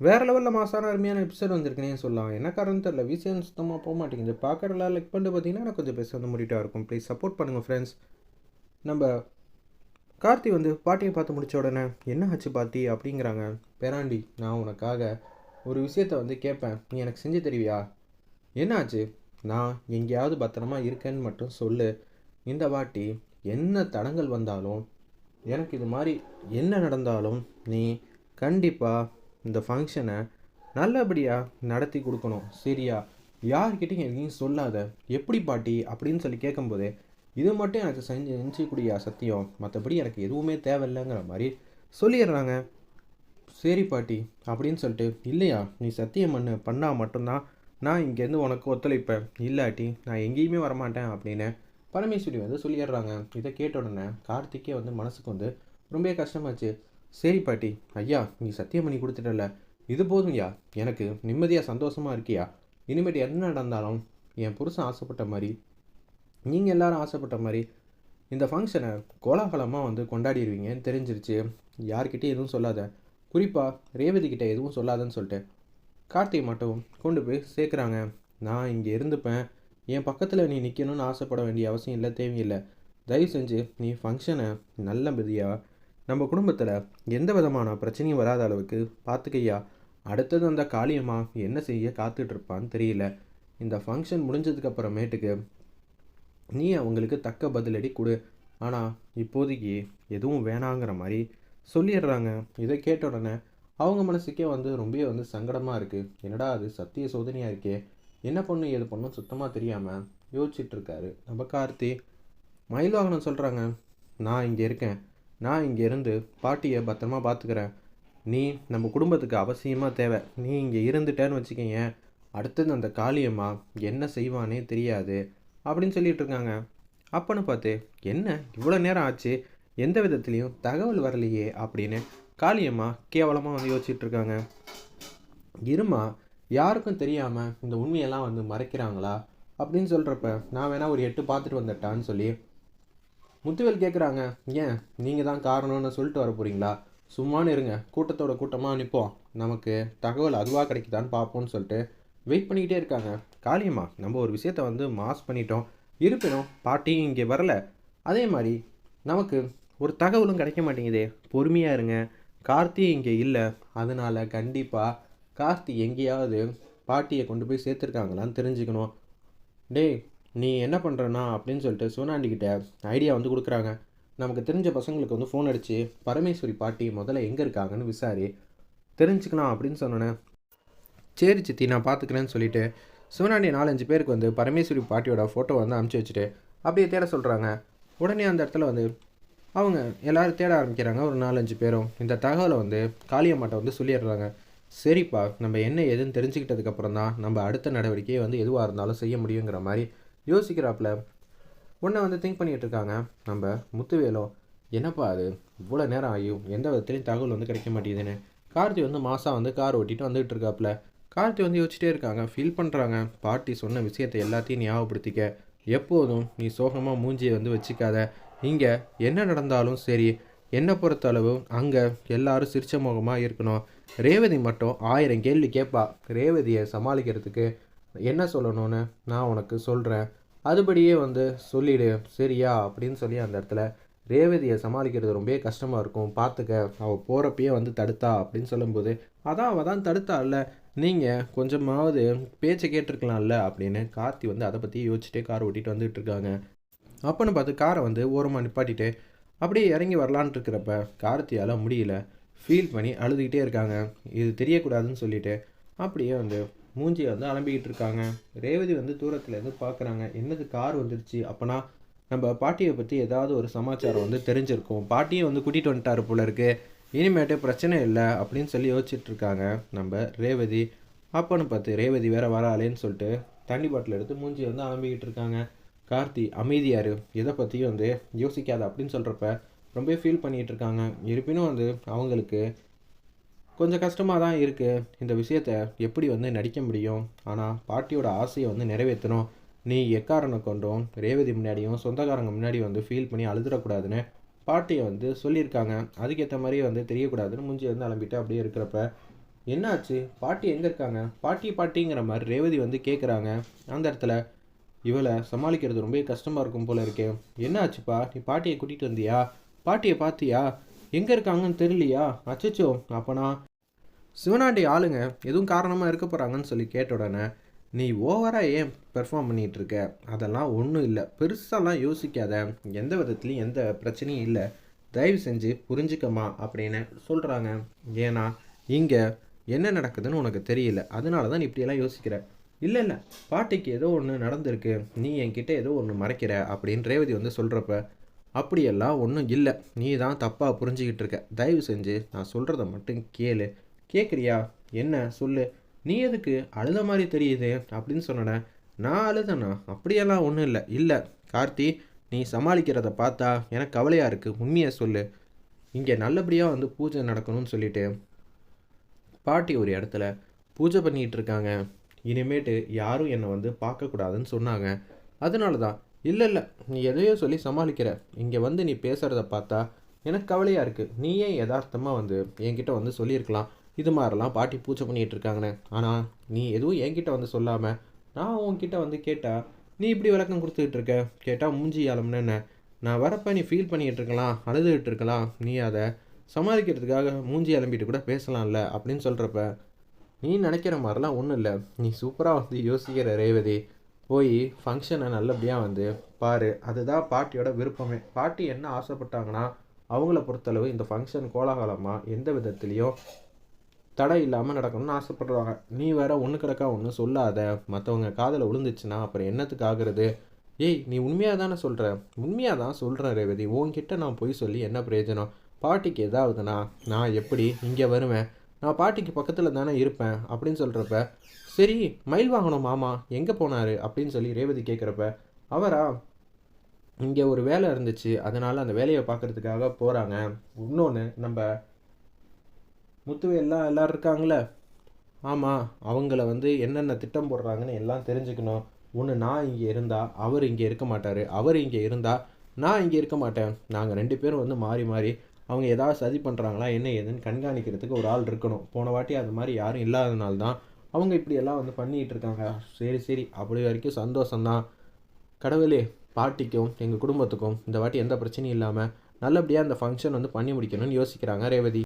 வேறு லெவலில் மாசான அருமையான எபிசோட் வந்திருக்குனே சொல்லலாம். என்ன காரணம் தெரியல. விஷயம் சுத்தமாக போக மாட்டேங்குது. பார்க்குறலாம் லைக் பண்ணிட்டு பார்த்தீங்கன்னா எனக்கு கொஞ்சம் பேச வந்து முடிட்டாக இருக்கும். ப்ளீஸ் சப்போர்ட் பண்ணுங்கள் ஃப்ரெண்ட்ஸ் நம்ம கார்த்தி வந்து பாட்டியை பார்த்து முடித்த உடனே என்ன ஆச்சு பாத்தி அப்படிங்கிறாங்க. பேராண்டி நான் உனக்காக ஒரு விஷயத்த வந்து கேட்பேன். நீ எனக்கு செஞ்சு தருவியா? என்னாச்சு நான் எங்கேயாவது பத்திரமா இருக்கேன்னு மட்டும் சொல்லு. இந்த வாட்டி என்ன தடங்கள் வந்தாலும் எனக்கு இது மாதிரி என்ன நடந்தாலும் நீ கண்டிப்பாக இந்த ஃபங்க்ஷனை நல்லபடியாக நடத்தி கொடுக்கணும். சரியா? யார்கிட்டையும் எதையும் சொல்லாத எப்படி பாட்டி? அப்படின்னு சொல்லி கேட்கும்போது இது மட்டும் எனக்கு செஞ்சு செஞ்சுக்கூடிய சத்தியம்? மற்றபடி எனக்கு எதுவுமே தேவையில்லைங்கிற மாதிரி சொல்லிடுறாங்க. சரி பாட்டி அப்படின்னு சொல்லிட்டு இல்லையா நீ சத்தியம் பண்ணு. பண்ணால் மட்டும்தான் நான் இங்கேருந்து உனக்கு ஒத்துழைப்பேன். இல்லாட்டி நான் எங்கேயுமே வரமாட்டேன் அப்படின்னு பரமேஸ்வரி வந்து சொல்லிடுறாங்க. இதை கேட்ட உடனே கார்த்திக்கே வந்து மனசுக்கு வந்து ரொம்ப கஷ்டமாச்சு. சரி பாட்டி. ஐயா நீ சத்தியம் பண்ணி கொடுத்துட்டல இது போதும்யா. எனக்கு நிம்மதியாக சந்தோஷமாக இருக்கியா? இனிமேட்டு என்ன நடந்தாலும் என் புருஷன் ஆசைப்பட்ட மாதிரி நீங்கள் எல்லாரும் ஆசைப்பட்ட மாதிரி இந்த ஃபங்க்ஷனை கோலாகலமாக வந்து கொண்டாடிடுவீங்கன்னு தெரிஞ்சிருச்சு. யார்கிட்டயும் எதுவும் சொல்லாத. குறிப்பாக ரேவதிக்கிட்ட எதுவும் சொல்லாதன்னு சொல்லிட்டு கார்த்திகை மட்டும் கொண்டு போய் சேர்க்குறாங்க. நான் இங்கே இருந்துப்பேன். என் பக்கத்தில் நீ நிற்கணும்னு ஆசைப்பட வேண்டிய அவசியம் இல்லை தேவையில்லை. தயவு செஞ்சு நீ ஃபங்க்ஷனை நல்லபடியாக நம்ம குடும்பத்தில் எந்த விதமான பிரச்சனையும் வராத அளவுக்கு பார்த்துக்கையா அடுத்தது அந்த காளியம்மா என்ன செய்ய காத்துட்ருப்பான்னு தெரியல. இந்த ஃபங்க்ஷன் முடிஞ்சதுக்கு அப்புறமேட்டுக்கு நீ அவங்களுக்கு தக்க பதிலடி கொடு. ஆனால் இப்போதைக்கு எதுவும் வேணாங்கிற மாதிரி சொல்லிடுறாங்க. இதை கேட்ட உடனே அவங்க மனசுக்கே வந்து ரொம்ப வந்து சங்கடமாக இருக்குது என்னடா அது சத்திய சோதனையாக இருக்கே. என்ன பண்ணும் ஏது பண்ணும் சுத்தமாக தெரியாமல் யோசிச்சுட்ருக்காரு நம்ம கார்த்தி. மயில்வாகனம் சொல்கிறாங்க நான் இங்கே இருக்கேன். நான் இங்கே இருந்து பாட்டியை பத்திரமா பார்த்துக்கிறேன் நீ நம்ம குடும்பத்துக்கு அவசியமாக தேவை. நீ இங்கே இருந்துட்டேன்னு வச்சுக்கோங்க அடுத்தது அந்த காளியம்மா என்ன செய்வானே தெரியாது அப்படின்னு சொல்லிட்டு இருக்காங்க. அப்பன்னு பார்த்து என்ன? இவ்வளோ நேரம் ஆச்சு. எந்த விதத்துலேயும் தகவல் வரலையே அப்படின்னு காளியம்மா கேவலமாக வந்து யோசிச்சுட்டு இருக்காங்க. இருமா யாருக்கும் தெரியாமல் இந்த உண்மையெல்லாம் வந்து மறைக்கிறாங்களா அப்படின்னு சொல்கிறப்ப நான் வேணால் ஒரு எட்டு பார்த்துட்டு வந்துட்டான்னு சொல்லி முத்துவேல் கேட்குறாங்க ஏன்? நீங்கள் தான் காரணம்னு சொல்லிட்டு வர போகிறீங்களா சும்மானு இருங்க. கூட்டத்தோட கூட்டமாக நிற்போம் நமக்கு தகவல் அதுவாக கிடைக்குதான்னு பார்ப்போம்னு சொல்லிட்டு வெயிட் பண்ணிக்கிட்டே இருக்காங்க. காளியம்மா நம்ம ஒரு விஷயத்த வந்து மாஸ் பண்ணிட்டோம். இருப்பினும் பாட்டியும் இங்கே வரல. அதே மாதிரி நமக்கு ஒரு தகவலும் கிடைக்க மாட்டேங்குதே. பொறுமையாக இருங்க. கார்த்தி இங்கே இல்லை. அதனால் கண்டிப்பாக கார்த்தி எங்கேயாவது பாட்டியை கொண்டு போய் சேர்த்துருக்காங்களான்னு தெரிஞ்சுக்கணும். டேய் நீ என்ன பண்ணுறனா அப்படின்னு சொல்லிட்டு சோனாண்டிக்கிட்ட ஐடியா வந்து கொடுக்குறாங்க. நமக்கு தெரிஞ்ச பசங்களுக்கு வந்து ஃபோன் அடித்து பரமேஸ்வரி பாட்டி முதல்ல எங்கே இருக்காங்கன்னு விசாரி தெரிஞ்சுக்கலாம் அப்படின்னு சொன்னோன்னே சரி சித்தி நான் பார்த்துக்கிறேன்னு சொல்லிட்டு சிவனாண்டி நாலஞ்சு பேருக்கு வந்து பரமேஸ்வரி பாட்டியோட ஃபோட்டோ வந்து அனுப்பிச்சி வச்சுட்டு அப்படியே தேட சொல்கிறாங்க உடனே அந்த இடத்துல வந்து அவங்க எல்லோரும் தேட ஆரம்பிக்கிறாங்க. ஒரு நாலஞ்சு பேரும் இந்த தகவலை வந்து காளியம்மாட்ட வந்து சொல்லிடுறாங்க. சரிப்பா நம்ம என்ன எதுன்னு தெரிஞ்சுக்கிட்டதுக்கப்புறம் தான் நம்ம அடுத்த நடவடிக்கையை வந்து எதுவாக இருந்தாலும் செய்ய முடியுங்கிற மாதிரி யோசிக்கிறாப்புல. உன்னை வந்து திங்க் பண்ணிகிட்டு இருக்காங்க. நம்ம முத்துவேலோ என்னப்பா அது? இவ்வளோ நேரம் ஆகியும் எந்த விதத்துலையும் தகவல் வந்து கிடைக்க மாட்டேங்குதுன்னு. கார்த்தி வந்து மாதம் வந்து கார் ஓட்டிகிட்டு வந்துகிட்டு இருக்காப்புல. கார்த்தி வந்து யோசிச்சிட்டே இருக்காங்க. ஃபீல் பண்ணுறாங்க பாட்டி சொன்ன விஷயத்தை எல்லாத்தையும் ஞாபகப்படுத்திக்க. எப்போதும் நீ சோகமாக மூஞ்சியை வந்து வச்சுக்காத. இங்கே என்ன நடந்தாலும் சரி என்னை பொறுத்தளவு அங்கே எல்லாரும் சிரிச்ச முகமாக இருக்கணும். ரேவதி மட்டும் ஆயிரம் கேள்வி கேட்பா ரேவதியை சமாளிக்கிறதுக்கு என்ன சொல்லணும்னு நான் உனக்கு சொல்கிறேன் அதுபடியே வந்து சொல்லிடு சரியா? அப்படின்னு சொல்லி அந்த இடத்துல ரேவதியை சமாளிக்கிறது ரொம்ப கஷ்டமாக இருக்கும். பார்த்துக்க அவள் போகிறப்பயே வந்து தடுத்தா அப்படின்னு சொல்லும்போது அதான் அவள் தான் தடுத்தாள்ல நீங்கள் கொஞ்சமாவது பேச்சை கேட்டிருக்கலாம்ல அப்படின்னு கார்த்தி வந்து அதை பற்றி யோசிச்சுட்டே கார் ஓட்டிகிட்டு வந்துட்டு இருக்காங்க. அப்போன்னு பார்த்து காரை வந்து ஓரமாக நிப்பாட்டிட்டு அப்படியே இறங்கி வரலான் இருக்கிறப்ப கார்த்தியால் முடியல. ஃபீல் பண்ணி அழுதுகிட்டே இருக்காங்க. இது தெரியக்கூடாதுன்னு சொல்லிட்டு அப்படியே வந்து மூஞ்சியை வந்து அலம்பிக்கிட்டு இருக்காங்க ரேவதி வந்து தூரத்துலேருந்து பார்க்குறாங்க என்னது கார் வந்துருச்சு? அப்போனா நம்ம பாட்டியை பற்றி ஏதாவது ஒரு சமாச்சாரம் வந்து தெரிஞ்சிருக்கும். பாட்டியை வந்து கூட்டிகிட்டு வந்துட்டாரு போல இருக்கு. இனிமேட்டு பிரச்சனை இல்லை அப்படின்னு சொல்லி யோசிச்சுட்டு இருக்காங்க நம்ம ரேவதி. அப்பன்னு பார்த்து ரேவதி வேற வராளேன்னு சொல்லிட்டு தண்ணி பாட்டில் எடுத்து மூஞ்சி வந்து அலம்பிக்கிட்டு இருக்காங்க கார்த்தி அமைதியாரு எதை பற்றியும் வந்து யோசிக்காத அப்படின்னு சொல்கிறப்ப ரொம்ப ஃபீல் பண்ணிகிட்டு இருக்காங்க இருப்பினும் வந்து அவங்களுக்கு கொஞ்சம் கஷ்டமாக தான் இருக்குது இந்த விஷயத்த எப்படி வந்து நடிக்க முடியும்? ஆனால் பாட்டியோட ஆசையை வந்து நிறைவேற்றணும். நீ எக்காரனை கொண்டும் ரேவதி முன்னாடியும் சொந்தக்காரங்க முன்னாடி வந்து ஃபீல் பண்ணி அழுதுடக்கூடாதுன்னு பாட்டியை வந்து சொல்லியிருக்காங்க. அதுக்கேற்ற மாதிரி வந்து தெரியக்கூடாதுன்னு முஞ்சி வந்து அலம்பிட்டு அப்படியே இருக்கிறப்ப என்னாச்சு? பாட்டி எங்கே இருக்காங்க? பாட்டி பாட்டிங்கிற மாதிரி ரேவதி வந்து கேட்குறாங்க அந்த இடத்துல இவளை சமாளிக்கிறது ரொம்ப கஷ்டமாக இருக்கும் போல இருக்கே. என்னாச்சுப்பா? நீ பாட்டியை கூட்டிகிட்டு வந்தியா? பாட்டியை பார்த்தியா எங்கே இருக்காங்கன்னு தெரியலையா? அச்சச்சோ! அப்போனா சிவனாண்டி ஆளுங்க எதுவும் காரணமாக இருக்க போகிறாங்கன்னு சொல்லி கேட்ட உடனே நீ ஓவராக ஏன் பெர்ஃபார்ம் பண்ணிகிட்டு இருக்க அதெல்லாம் ஒன்றும் இல்லை. பெருசாலாம் யோசிக்காத. எந்த விதத்துலையும் எந்த பிரச்சனையும் இல்லை. தயவு செஞ்சு புரிஞ்சுக்கமா அப்படின்னு சொல்கிறாங்க ஏன்னா இங்கே என்ன நடக்குதுன்னு உனக்கு தெரியல. அதனால தான் இப்படியெல்லாம் யோசிக்கிற. இல்லை இல்லை. பாட்டிக்கு ஏதோ ஒன்று நடந்திருக்கு. நீ என்கிட்ட ஏதோ ஒன்று மறைக்கிற அப்படின்னு ரேவதி வந்து சொல்கிறப்ப அப்படியெல்லாம் ஒன்றும் இல்லை. நீ தான் தப்பாக புரிஞ்சுக்கிட்டு இருக்க தயவு செஞ்சு நான் சொல்கிறத மட்டும் கேளு. கேட்குறியா என்ன? சொல்லு. நீ எதுக்கு அழுத மாதிரி தெரியுது அப்படின்னு சொன்னேன் நான் அழுதண்ணா அப்படியெல்லாம் ஒன்றும் இல்லை. இல்லை கார்த்தி நீ சமாளிக்கிறத பார்த்தா எனக்கு கவலையாக இருக்குது உண்மையை சொல்லு. இங்கே நல்லபடியாக வந்து பூஜை நடக்கணும்னு சொல்லிட்டு பாட்டி ஒரு இடத்துல பூஜை பண்ணிகிட்டு இருக்காங்க. இனிமேட்டு யாரும் என்னை வந்து பார்க்கக்கூடாதுன்னு சொன்னாங்க. அதனால தான் இல்லை இல்லை நீ எதையோ சொல்லி சமாளிக்கிற. இங்கே வந்து நீ பேசுகிறத பார்த்தா எனக்கு கவலையாக இருக்குது நீயே யதார்த்தமாக வந்து என்கிட்ட வந்து சொல்லியிருக்கலாம். இது மாதிரிலாம் பாட்டி பூஜை பண்ணிகிட்டு இருக்காங்கண்ணே. ஆனால் நீ எதுவும் என்கிட்ட வந்து சொல்லாமல் நான் உன்கிட்ட வந்து கேட்டால் நீ இப்படி விளக்கம் கொடுத்துக்கிட்டு இருக்க? கேட்டால் மூஞ்சி ஆலம்னு என்ன நான் வரப்போ நீ ஃபீல் பண்ணிகிட்டு இருக்கலாம் அழுதுகிட்டு இருக்கலாம். நீ அதை சமாளிக்கிறதுக்காக மூஞ்சி அலம்பிட்டு கூட பேசலாம்ல அப்படின்னு சொல்கிறப்ப நீ நினைக்கிற மாதிரிலாம் ஒன்றும் இல்லை. நீ சூப்பராக வந்து யோசிக்கிற ரேவதி. போய் ஃபங்க்ஷனை நல்லபடியாக வந்து பாரு. அதுதான் பாட்டியோட விருப்பமே. பாட்டி என்ன ஆசைப்பட்டாங்கன்னா அவங்கள பொறுத்தளவு இந்த ஃபங்க்ஷன் கோலாகலமாக எந்த விதத்துலேயும் தடை இல்லாமல் நடக்கணும்னு ஆசைப்படுறாங்க நீ வேற ஒன்று கிடக்கா ஒன்று சொல்லாத. மற்றவங்க காதில் விழுந்துச்சுன்னா அப்புறம் என்னத்துக்கு ஆகுறது? ஏய் நீ உண்மையாக தானே சொல்கிற உண்மையாக தான் சொல்கிறேன் ரேவதி. உன்கிட்ட நான் போய் சொல்லி என்ன பிரயோஜனம்? பாட்டிக்கு ஏதாவதுனா நான் எப்படி இங்கே வருவேன்? நான் பாட்டிக்கு பக்கத்தில் தானே இருப்பேன் அப்படின்னு சொல்கிறப்ப சரி மயில் வாங்கணும் மாமா எங்கே போனார்? அப்படின்னு சொல்லி ரேவதி கேட்குறப்ப அவரா இங்கே ஒரு வேலை இருந்துச்சு. அதனால் அந்த வேலையை பார்க்குறதுக்காக போகிறாங்க இன்னொன்று நம்ம முத்துவையெல்லாம் எல்லோரும் இருக்காங்களே ஆமாம் அவங்கள வந்து என்னென்ன திட்டம் போடுறாங்கன்னு எல்லாம் தெரிஞ்சுக்கணும். ஒன்று நான் இங்கே இருந்தால் அவர் இங்கே இருக்க மாட்டார். அவர் இங்கே இருந்தால் நான் இங்கே இருக்க மாட்டேன். நாங்கள் ரெண்டு பேரும் வந்து மாறி மாறி அவங்க ஏதாவது சதி பண்ணுறாங்களா என்ன ஏதுன்னு கண்காணிக்கிறதுக்கு ஒரு ஆள் இருக்கணும். போன வாட்டி அது மாதிரி யாரும் இல்லாதனால தான் அவங்க இப்படியெல்லாம் வந்து பண்ணிகிட்டு இருக்காங்க. சரி சரி அப்படி வரைக்கும் சந்தோஷம்தான். கடவுளே பாட்டிக்கும் எங்கள் குடும்பத்துக்கும் இந்த வாட்டி எந்த பிரச்சனையும் இல்லாமல் நல்லபடியாக அந்த ஃபங்க்ஷன் வந்து பண்ணி முடிக்கணும்னு யோசிக்கிறாங்க ரேவதி.